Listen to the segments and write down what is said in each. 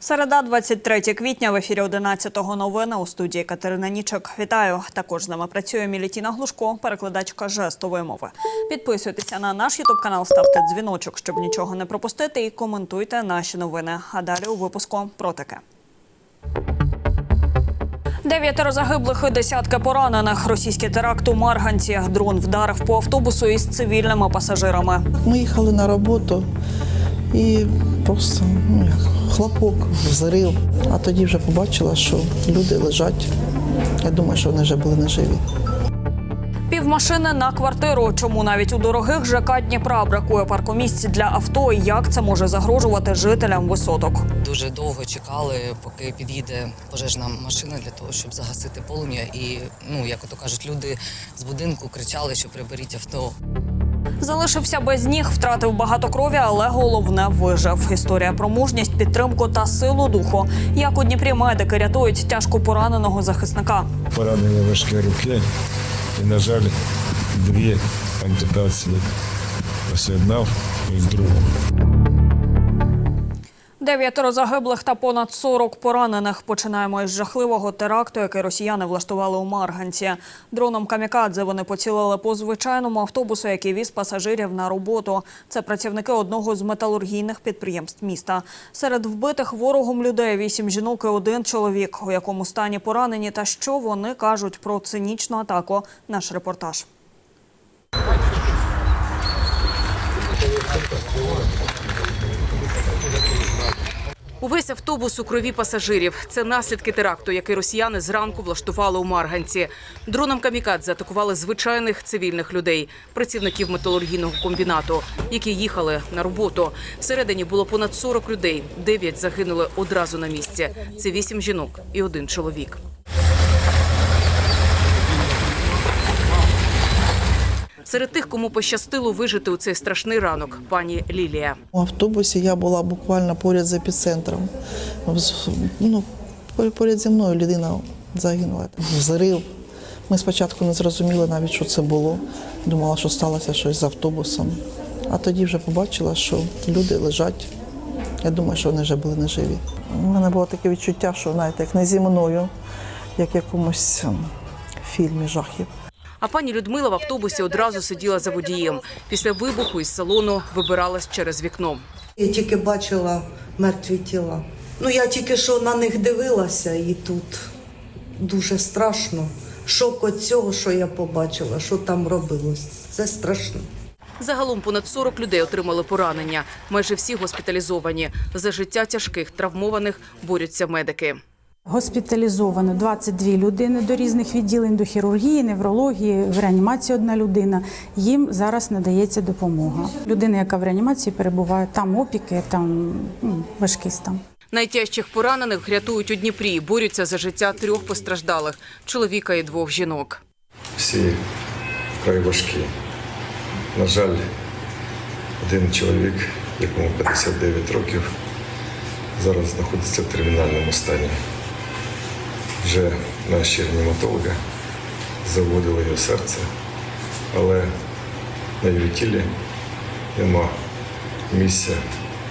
Середа, 23 квітня, в ефірі 11-го новини у студії Катерина Нічок. Вітаю. Також з нами працює Мілітіна Глушко, перекладачка жестової мови. Підписуйтеся на наш ютуб канал, ставте дзвіночок, щоб нічого не пропустити, і коментуйте наші новини. А далі у випуску про таке. Дев'ятеро загиблих і десятки поранених. Російський теракт у Марганці. Дрон вдарив по автобусу із цивільними пасажирами. Ми їхали на роботу і просто ну як хлопок, взрив. А тоді вже побачила, що люди лежать. Я думаю, що вони вже були неживі. Півмашини на квартиру. Чому навіть у дорогих ЖК Дніпра бракує паркомісць для авто? І як це може загрожувати жителям висоток? Дуже довго чекали, поки під'їде пожежна машина для того, щоб загасити полум'я. І ну як ото кажуть, люди з будинку кричали, що приберіть авто. Залишився без ніг, втратив багато крові, але головне вижив. Історія про мужність, підтримку та силу духу. Як у Дніпрі медики рятують тяжко пораненого захисника. поранення важкі руки. І, на жаль, дві ампутації. Ось одна і друга. Дев'ятеро загиблих та понад 40 поранених. Починаємо із жахливого теракту, який росіяни влаштували у Марганці. Дроном камікадзе вони поцілили по звичайному автобусу, який віз пасажирів на роботу. Це працівники одного з металургійних підприємств міста. Серед вбитих ворогом людей вісім жінок і один чоловік, у якому стані поранені, та що вони кажуть про цинічну атаку. Наш репортаж. Увесь автобус у крові пасажирів. Це наслідки теракту, який росіяни зранку влаштували у Марганці. Дроном камікадзе атакували звичайних цивільних людей, працівників металургійного комбінату, які їхали на роботу. Всередині було понад 40 людей. Дев'ять загинули одразу на місці. Це вісім жінок і один чоловік. Серед тих, кому пощастило вижити у цей страшний ранок, пані Лілія. У автобусі я була буквально поряд з епіцентром. Ну, поряд зі мною людина загинула. Взрив. Ми спочатку не зрозуміли навіть, що це було. Думала, що сталося щось з автобусом. А тоді вже побачила, що люди лежать. Я думаю, що вони вже були неживі. У мене було таке відчуття, що знаєте, як не зі мною, як в якомусь ем, фільмі жахів. А пані Людмила в автобусі одразу сиділа за водієм. Після вибуху із салону вибиралась через вікно. Я тільки бачила мертві тіла. Ну я тільки що на них дивилася, і тут дуже страшно. Шок від цього, що я побачила, що там робилось. Це страшно. Загалом понад 40 людей отримали поранення. Майже всі госпіталізовані. За життя тяжких травмованих борються медики. Госпіталізовано 22 людини до різних відділень, до хірургії, неврології, в реанімації одна людина. Їм зараз надається допомога. Людина, яка в реанімації перебуває, там опіки, там ну, важкий стан. Найтяжчих поранених рятують у Дніпрі. Борються за життя трьох постраждалих чоловіка і двох жінок. Всі вкрай важкі. На жаль, один чоловік, якому 59 років, зараз знаходиться в термінальному стані. Вже наші реаніматологи заводили його серце, але на його тілі нема місця,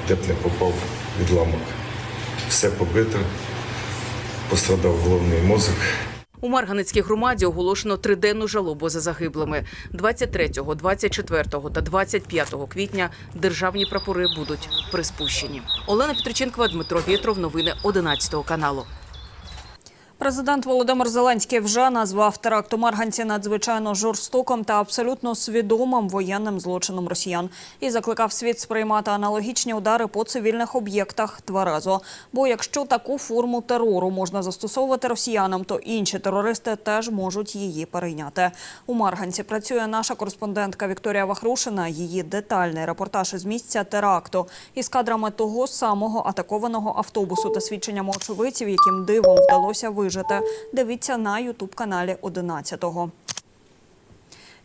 де б не попав відламок. Все побито, пострадав головний мозок. У Марганецькій громаді оголошено триденну жалобу за загиблими. 23, 24 та 25 квітня державні прапори будуть приспущені. Олена Петриченкова, Дмитро Вєтров. Новини 11 каналу. Президент Володимир Зеленський вже назвав теракт у Марганці надзвичайно жорстоким та абсолютно свідомим воєнним злочином росіян і закликав світ сприймати аналогічні удари по цивільних об'єктах тверезо. Бо якщо таку форму терору можна застосовувати росіянам, то інші терористи теж можуть її перейняти. У Марганці працює наша кореспондентка Вікторія Вахрушина. Її детальний репортаж із місця теракту із кадрами того самого атакованого автобусу та свідченнями очевидців, яким дивом вдалося вижити. Дивіться на ютуб-каналі 11-го.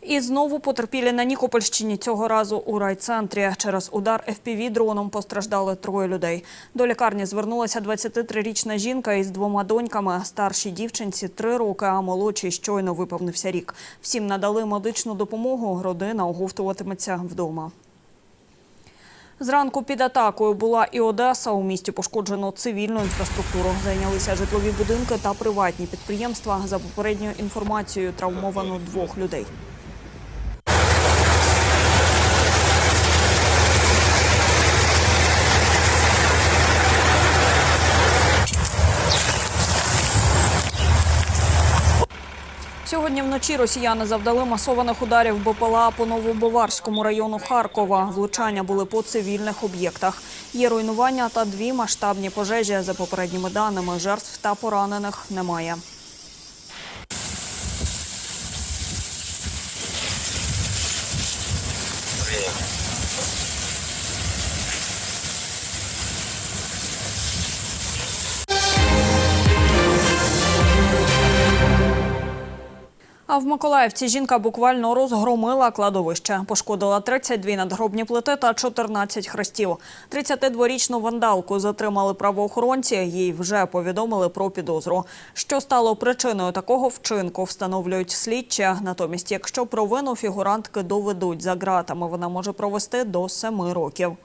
І знову потерпілі на Нікопольщині цього разу у райцентрі. Через удар fpv дроном постраждали троє людей. До лікарні звернулася 23-річна жінка із двома доньками. Старшій дівчинці три роки, а молодшій щойно виповнився рік. Всім надали медичну допомогу. Родина оговтуватиметься вдома. Зранку під атакою була і Одеса. У місті пошкоджено цивільну інфраструктуру. Зайнялися житлові будинки та приватні підприємства. За попередньою інформацією, травмовано двох людей. Сьогодні вночі росіяни завдали масованих ударів БПЛА по Новобаварському району Харкова. Влучання були по цивільних об'єктах. Є руйнування та дві масштабні пожежі. За попередніми даними, жертв та поранених немає. А в Миколаївці жінка буквально розгромила кладовище. Пошкодила 32 надгробні плити та 14 хрестів. 32-річну вандалку затримали правоохоронці. Їй вже повідомили про підозру. Що стало причиною такого вчинку, встановлюють слідчі. Натомість, якщо провину фігурантки доведуть за ґратами, вона може провести до 7 років.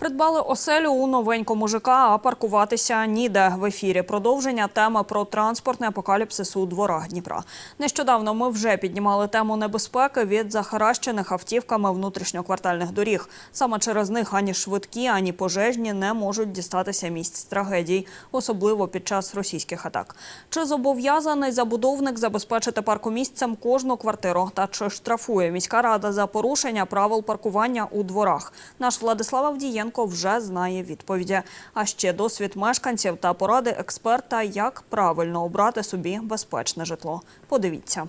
Придбали оселю у новенькому ЖК, а паркуватися ніде. В ефірі продовження теми про транспортний апокаліпсис у дворах Дніпра. Нещодавно ми вже піднімали тему небезпеки від захаращених автівками внутрішньоквартальних доріг. Саме через них ані швидкі, ані пожежні не можуть дістатися місць трагедій, особливо під час російських атак. Чи зобов'язаний забудовник забезпечити паркомісцем кожну квартиру? Та чи штрафує міська рада за порушення правил паркування у дворах? Наш Владислав Авдієнко вже знає відповіді. А ще досвід мешканців та поради експерта, як правильно обрати собі безпечне житло. Подивіться.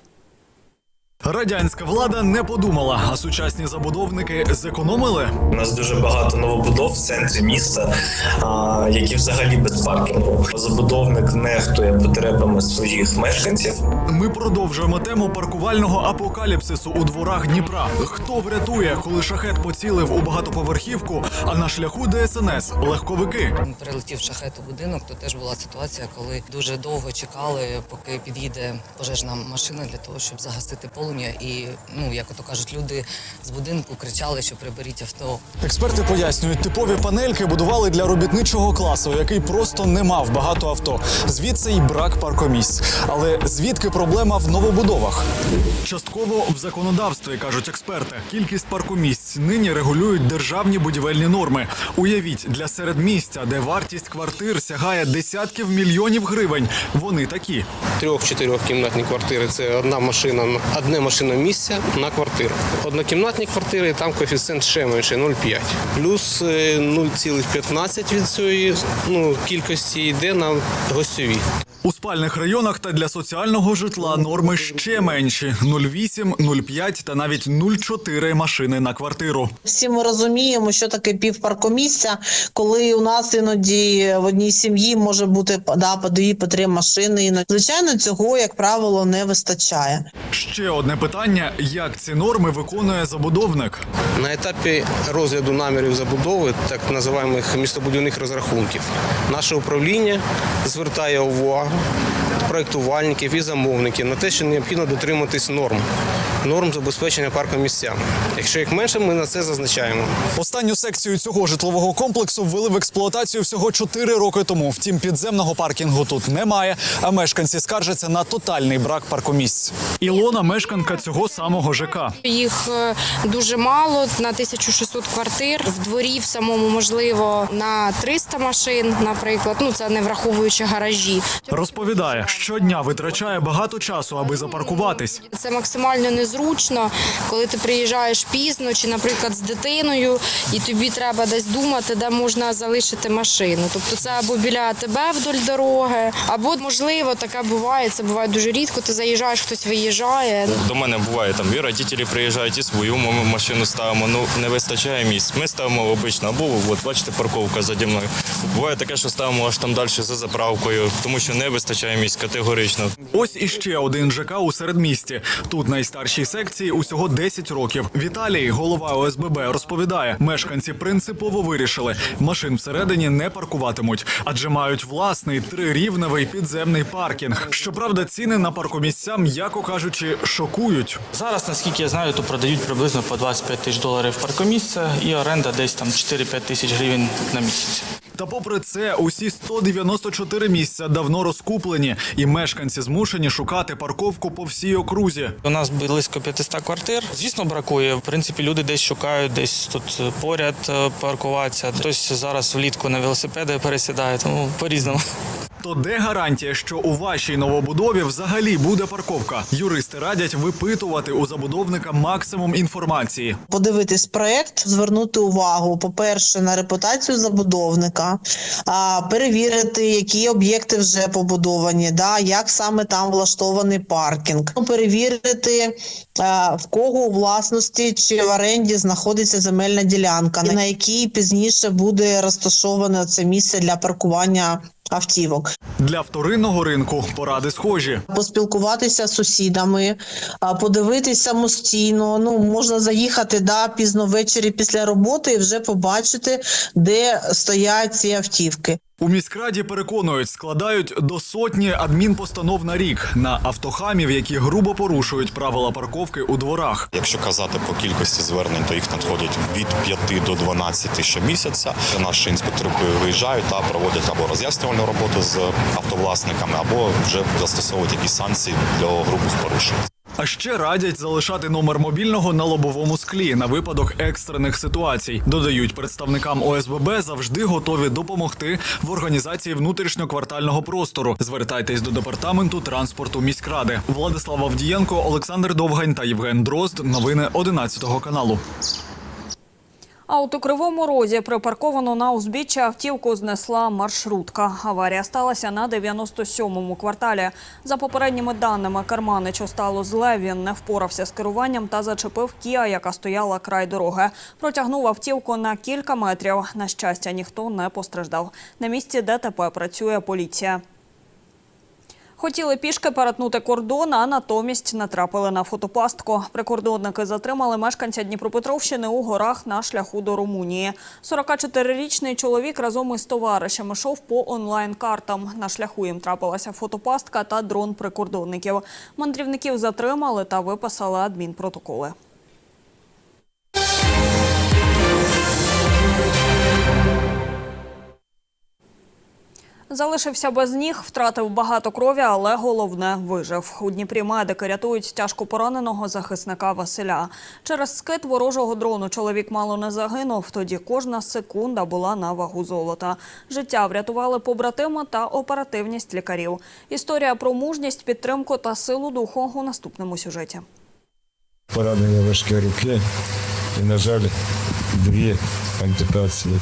Радянська влада не подумала, а сучасні забудовники зекономили. У нас дуже багато новобудов в центрі міста, а, які взагалі без паркінгу. Забудовник нехтує потребами своїх мешканців. Ми продовжуємо тему паркувального апокаліпсису у дворах Дніпра. Хто врятує, коли шахет поцілив у багатоповерхівку, а на шляху ДСНС легковики. Прилетів шахет у будинок, то теж була ситуація, коли дуже довго чекали, поки під'їде пожежна машина для того, щоб загасити полум'я. І ну як ото кажуть, люди з будинку кричали, що приберіть авто. Експерти пояснюють, типові панельки будували для робітничого класу, який просто не мав багато авто. Звідси й брак паркомісць. Але звідки проблема в новобудовах? Частково в законодавстві кажуть експерти. Кількість паркомісць нині регулюють державні будівельні норми. Уявіть, для середмістя, де вартість квартир сягає десятків мільйонів гривень. Вони такі. Трьох-чотирьохкімнатні квартири це одна машина, одне машина місця на квартиру. Однокімнатні квартири там коефіцієнт ще менше 0,5. Плюс е, 0,15 від цієї ну, кількості йде на гостьові. У спальних районах та для соціального житла норми ще менші: 0,8, 0,5 та навіть 0,4 машини на квартиру. Всі ми розуміємо, що таке півпаркомісця, коли у нас іноді в одній сім'ї може бути да, по дві, по три машини. Іноді. Звичайно, цього, як правило, не вистачає. Ще одне питання: як ці норми виконує забудовник? На етапі розгляду намірів забудови, так називаємих містобудівних розрахунків, наше управління звертає увагу проєктувальників і замовників на те, що необхідно дотриматись норм, норм забезпечення паркомісця. Якщо їх менше, ми на це зазначаємо. Останню секцію цього житлового комплексу ввели в експлуатацію всього 4 роки тому. Втім, підземного паркінгу тут немає. А мешканці скаржаться на тотальний брак паркомісць. Ілона мешканка цього самого ЖК. Їх е, дуже мало на 1600 квартир. В дворі в самому можливо на 300 машин, наприклад. Ну це не враховуючи гаражі. Розповідає, щодня витрачає багато часу, аби запаркуватись. Це максимально незручно, коли ти приїжджаєш пізно, чи, наприклад, з дитиною, і тобі треба десь думати, де можна залишити машину. Тобто це або біля тебе вдоль дороги, або можливо таке буває. Це буває дуже рідко. Ти заїжджаєш, хтось виїжджає. До мене буває там і родителі приїжджають, і свою ми машину ставимо. Ну не вистачає місць. Ми ставимо обично, або от бачите, парковка заді мною. Буває таке, що ставимо аж там далі за заправкою, тому що не вистачає місць категорично. Ось іще один ЖК у середмісті. Тут найстарші нашій секції усього 10 років. Віталій, голова ОСББ, розповідає, мешканці принципово вирішили, машин всередині не паркуватимуть, адже мають власний трирівневий підземний паркінг. Щоправда, ціни на паркомісця, м'яко кажучи, шокують. Зараз, наскільки я знаю, то продають приблизно по 25 тисяч доларів паркомісце і оренда десь там 4-5 тисяч гривень на місяць. Та попри це, усі 194 місця давно розкуплені, і мешканці змушені шукати парковку по всій окрузі. У нас близько 500 квартир. Звісно, бракує. В принципі, люди десь шукають, десь тут поряд е, паркуватися. Хтось зараз влітку на велосипеди пересідає, тому по-різному. То де гарантія, що у вашій новобудові взагалі буде парковка? Юристи радять випитувати у забудовника максимум інформації. подивитись проект, звернути увагу, по-перше, на репутацію забудовника, а, перевірити, які об'єкти вже побудовані, да, як саме там влаштований паркінг, Ну, перевірити, а, в кого у власності чи в оренді знаходиться земельна ділянка, на якій пізніше буде розташоване це місце для паркування автівок. Для вторинного ринку поради схожі. поспілкуватися з сусідами, подивитися самостійно. Ну можна заїхати да пізно ввечері після роботи і вже побачити, де стоять ці автівки. У міськраді переконують, складають до сотні адмінпостанов на рік на автохамів, які грубо порушують правила парковки у дворах. Якщо казати по кількості звернень, то їх надходять від 5 до 12 щомісяця. Наші інспектори виїжджають та проводять або роз'яснювальну роботу з автовласниками, або вже застосовують якісь санкції для грубих порушень. А ще радять залишати номер мобільного на лобовому склі на випадок екстрених ситуацій. Додають представникам ОСББ завжди готові допомогти в організації внутрішньоквартального простору. Звертайтесь до департаменту транспорту міськради. Владислав Авдієнко, Олександр Довгань та Євген Дрозд. Новини 11 каналу. А Кривому Розі припарковану на узбіччя автівку знесла маршрутка. Аварія сталася на 97-му кварталі. За попередніми даними, керманич остало зле. Він не впорався з керуванням та зачепив Кія, яка стояла край дороги. Протягнув автівку на кілька метрів. На щастя, ніхто не постраждав. На місці ДТП працює поліція. Хотіли пішки перетнути кордон, а натомість натрапили на фотопастку. Прикордонники затримали мешканця Дніпропетровщини у горах на шляху до Румунії. 44-річний чоловік разом із товаришем йшов по онлайн-картам. На шляху їм трапилася фотопастка та дрон прикордонників. Мандрівників затримали та виписали адмінпротоколи. Залишився без ніг, втратив багато крові, але головне вижив. У Дніпрі медики рятують тяжко пораненого захисника Василя. Через скид ворожого дрону чоловік мало не загинув. Тоді кожна секунда була на вагу золота. Життя врятували побратими та оперативність лікарів. Історія про мужність, підтримку та силу духу у наступному сюжеті. Поранення важке руки і, на жаль, дві ампутації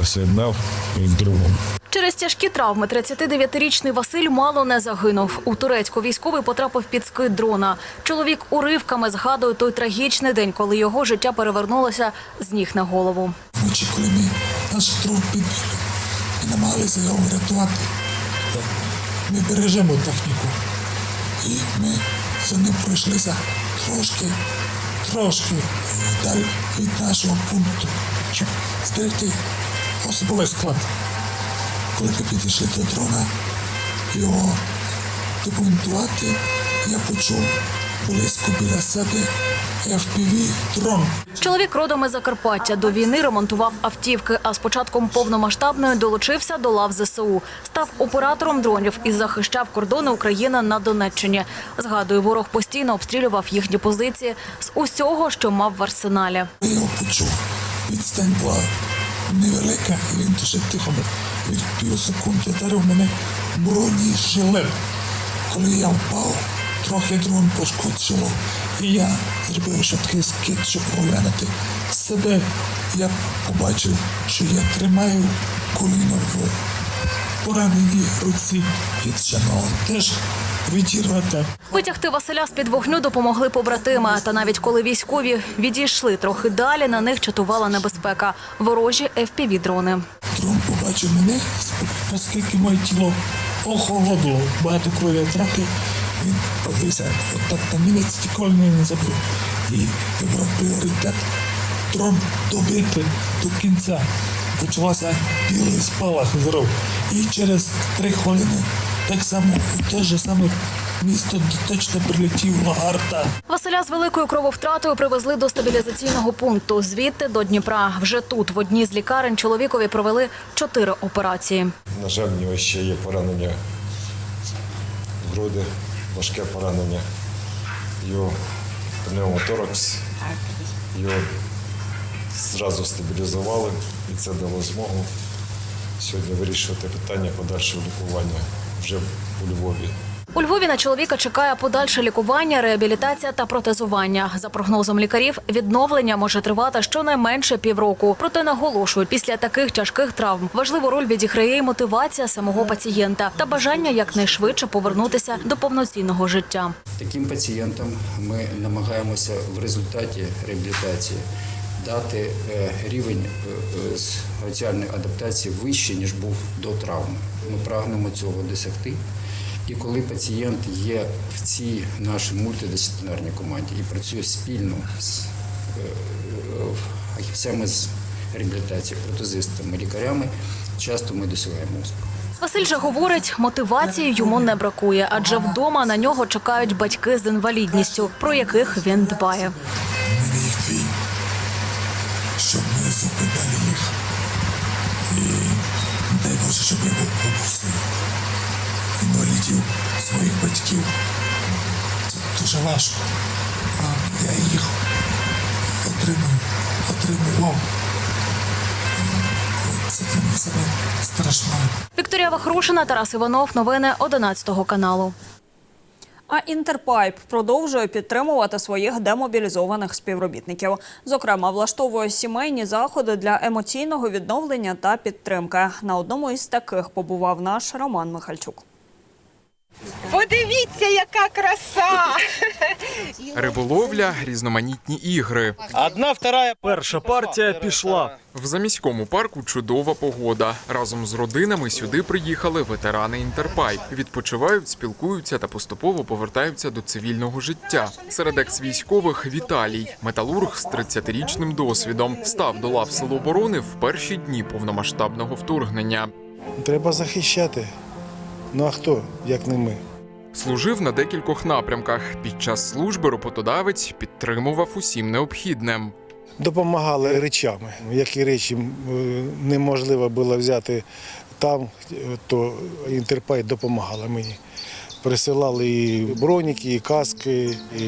пос'єднав і другу. Через тяжкі травми 39-річний Василь мало не загинув. У Турецьку військовий потрапив під скид дрона. Чоловік уривками згадує той трагічний день, коли його життя перевернулося з ніг на голову. Вночі, коли ми наш труп підбили і намагалися його врятувати, ми бережемо техніку. І ми за ним пройшлися трошки, трошки далі від нашого пункту, щоб зберегти особовий склад. Коли ми підійшли до дрона, його документувати, я почув близько біля себе FPV дрон. Чоловік родом із Закарпаття до війни ремонтував автівки, а з початком повномасштабної долучився до лав ЗСУ. Став оператором дронів і захищав кордони України на Донеччині. Згадує, ворог постійно обстрілював їхні позиції з усього, що мав в арсеналі. Я його почув. Відстань була невелика, і він дуже тихо від пів секунди ударив мене бронежилет. Коли я впав, трохи дрон пошкодило, І я зробив швидкий скид, щоб оглянути себе. Я побачив, що я тримаю коліно в пораненій руці від чаного теж відірвати. Витягти Василя з під вогню допомогли побратими. Та навіть коли військові відійшли трохи далі, на них чатувала небезпека. Ворожі FPV-дрони. Дрон побачив мене, оскільки моє тіло охолодло, багато крові втратив. він подивився, от так там мінець стікольний не забив. І вибрав пріоритет трон добити до кінця. Почалася білий спалах зрив. І через три хвилини так само те ж саме місто точно прилетіла арта. Василя з великою крововтратою привезли до стабілізаційного пункту. Звідти до Дніпра. Вже тут, в одній з лікарень, чоловікові провели чотири операції. На жаль, в нього ще є поранення в груди, важке поранення. Його пневмоторакс. Його зразу стабілізували, і це дало змогу сьогодні вирішувати питання подальшого лікування вже у Львові. У Львові на чоловіка чекає подальше лікування, реабілітація та протезування. За прогнозом лікарів, відновлення може тривати щонайменше півроку. Проте наголошують, після таких тяжких травм важливу роль відіграє і мотивація самого пацієнта та бажання якнайшвидше повернутися до повноцінного життя. Таким пацієнтам ми намагаємося в результаті реабілітації дати е, рівень е, е, соціальної адаптації вищий, ніж був до травми. Ми прагнемо цього досягти. І коли пацієнт є в цій нашій мультидисциплінарній команді і працює спільно з е, е, фахівцями з реабілітації, протезистами, лікарями, часто ми досягаємо успіху. Василь же говорить, мотивації йому не бракує, адже вдома на нього чекають батьки з інвалідністю, про яких він дбає. Зупинили їх. І дай Боже, щоб я був опустив інвалідів своїх батьків. Це дуже важко. А я їх отримую, отримував. Це для мене страшно. Вікторія Вахрушина, Тарас Іванов. Новини 11 каналу. А Інтерпайп продовжує підтримувати своїх демобілізованих співробітників. Зокрема, влаштовує сімейні заходи для емоційного відновлення та підтримки. На одному із таких побував наш Роман Михальчук. Подивіться, яка краса! Риболовля, різноманітні ігри. Одна, вторая. Перша партія пішла. В заміському парку чудова погода. Разом з родинами сюди приїхали ветерани Інтерпайп. Відпочивають, спілкуються та поступово повертаються до цивільного життя. Серед екс-військових Віталій, металург з 30-річним досвідом, став до лав Сил оборони в перші дні повномасштабного вторгнення. Треба захищати. Ну а хто, як не ми? Служив на декількох напрямках. Під час служби роботодавець підтримував усім необхідним. Допомагали речами. Які речі е, неможливо було взяти там, е, то інтерпай допомагала мені. Присилали і броніки, і каски, і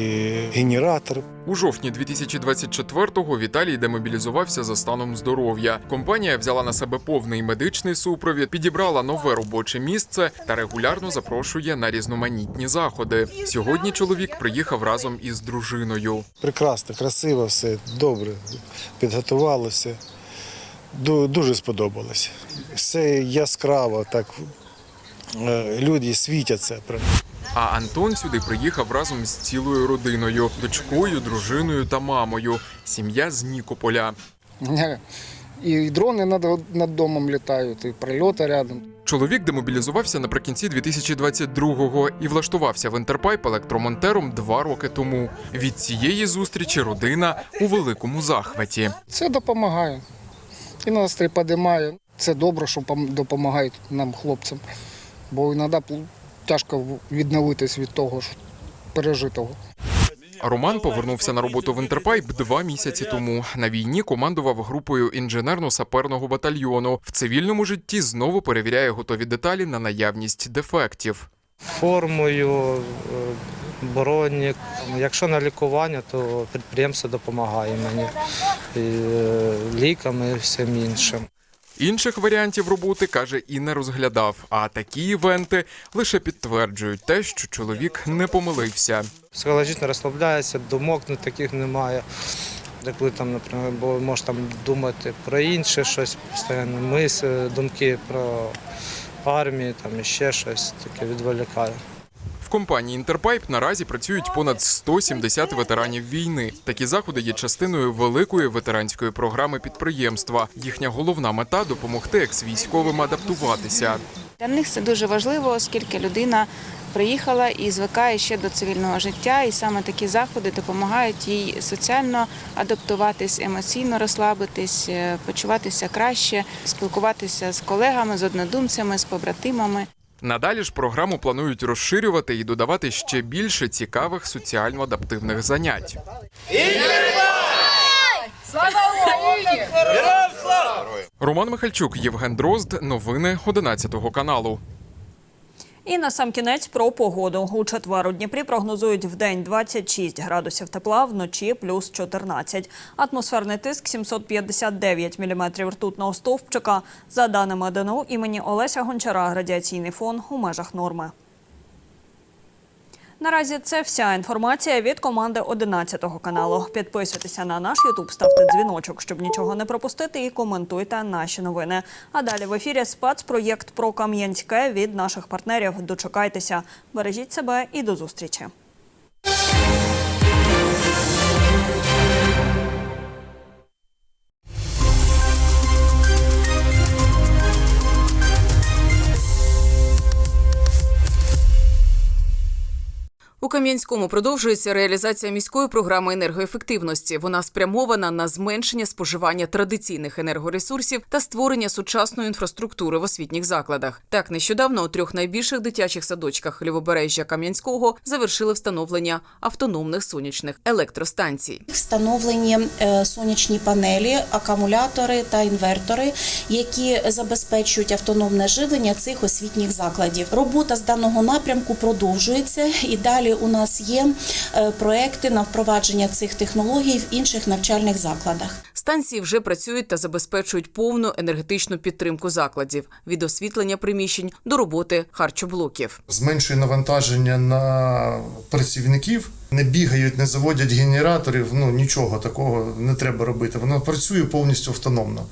генератор. У жовтні 2024-го Віталій демобілізувався за станом здоров'я. Компанія взяла на себе повний медичний супровід, підібрала нове робоче місце та регулярно запрошує на різноманітні заходи. Сьогодні чоловік приїхав разом із дружиною. Прекрасно, красиво, все добре. Підготувалося. Дуже сподобалось. Все яскраво, так люди світяться. А Антон сюди приїхав разом з цілою родиною, дочкою, дружиною та мамою. Сім'я з Нікополя. І дрони над, над домом літають, і прильоти рядом. Чоловік демобілізувався наприкінці 2022-го і влаштувався в Інтерпайп електромонтером два роки тому. Від цієї зустрічі родина у великому захваті. Це допомагає. І настрій підіймає. Це добре, що допомагають нам, хлопцям. Бо іноді тяжко відновитись від того ж пережитого. Роман повернувся на роботу в Інтерпайп два місяці тому. На війні командував групою інженерно-саперного батальйону. В цивільному житті знову перевіряє готові деталі на наявність дефектів. формою, е, бронік. Якщо на лікування, то підприємство допомагає мені і е, ліками і всім іншим. Інших варіантів роботи каже і не розглядав. А такі івенти лише підтверджують те, що чоловік не помилився. Психологічно розслабляється, думок таких немає. Коли там, наприклад, бо можеш там думати про інше щось, постійно мисли, думки про армію, там і ще щось таке відволікає. Компанії Інтерпайп наразі працюють понад 170 ветеранів війни. Такі заходи є частиною великої ветеранської програми підприємства. Їхня головна мета допомогти екс-військовим адаптуватися. Для них це дуже важливо, оскільки людина приїхала і звикає ще до цивільного життя, і саме такі заходи допомагають їй соціально адаптуватись, емоційно розслабитись, е, почуватися краще, спілкуватися з колегами, з однодумцями, з побратимами. Надалі ж програму планують розширювати і додавати ще більше цікавих соціально-адаптивних занять. Слава Україні! Роман Михальчук, Євген Дрозд. Новини 11 каналу. І на сам кінець про погоду. У четвер у Дніпрі прогнозують в день 26 градусів тепла, вночі плюс 14. Атмосферний тиск 759 міліметрів ртутного стовпчика. За даними ДНУ імені Олеся Гончара, радіаційний фон у межах норми. Наразі це вся інформація від команди 11 каналу. Підписуйтеся на наш Ютуб, ставте дзвіночок, щоб нічого не пропустити, і коментуйте наші новини. А далі в ефірі спецпроєкт про Кам'янське від наших партнерів. Дочекайтеся, бережіть себе і до зустрічі. Кам'янському продовжується реалізація міської програми енергоефективності. Вона спрямована на зменшення споживання традиційних енергоресурсів та створення сучасної інфраструктури в освітніх закладах. Так, нещодавно у трьох найбільших дитячих садочках лівобережжя Кам'янського завершили встановлення автономних сонячних електростанцій. Встановлені е, сонячні панелі, акумулятори та інвертори, які забезпечують автономне живлення цих освітніх закладів. Робота з даного напрямку продовжується і далі у нас є е, проекти на впровадження цих технологій в інших навчальних закладах. Станції вже працюють та забезпечують повну енергетичну підтримку закладів від освітлення приміщень до роботи харчоблоків. зменшує навантаження на працівників. Не бігають, не заводять генераторів. Ну нічого такого не треба робити. Воно працює повністю автономно.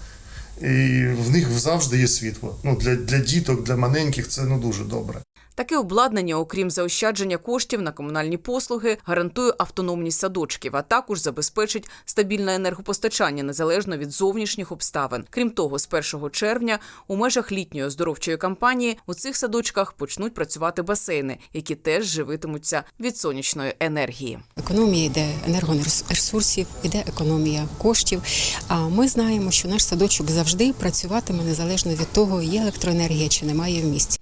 І в них завжди є світло. Ну для, для діток, для маленьких це ну дуже добре. Таке обладнання, окрім заощадження коштів на комунальні послуги, гарантує автономність садочків, а також забезпечить стабільне енергопостачання незалежно від зовнішніх обставин. Крім того, з 1 червня у межах літньої оздоровчої кампанії у цих садочках почнуть працювати басейни, які теж живитимуться від сонячної енергії. Економія йде енергоресурсів, іде економія коштів. А ми знаємо, що наш садочок завжди працюватиме незалежно від того, є електроенергія чи немає в місті.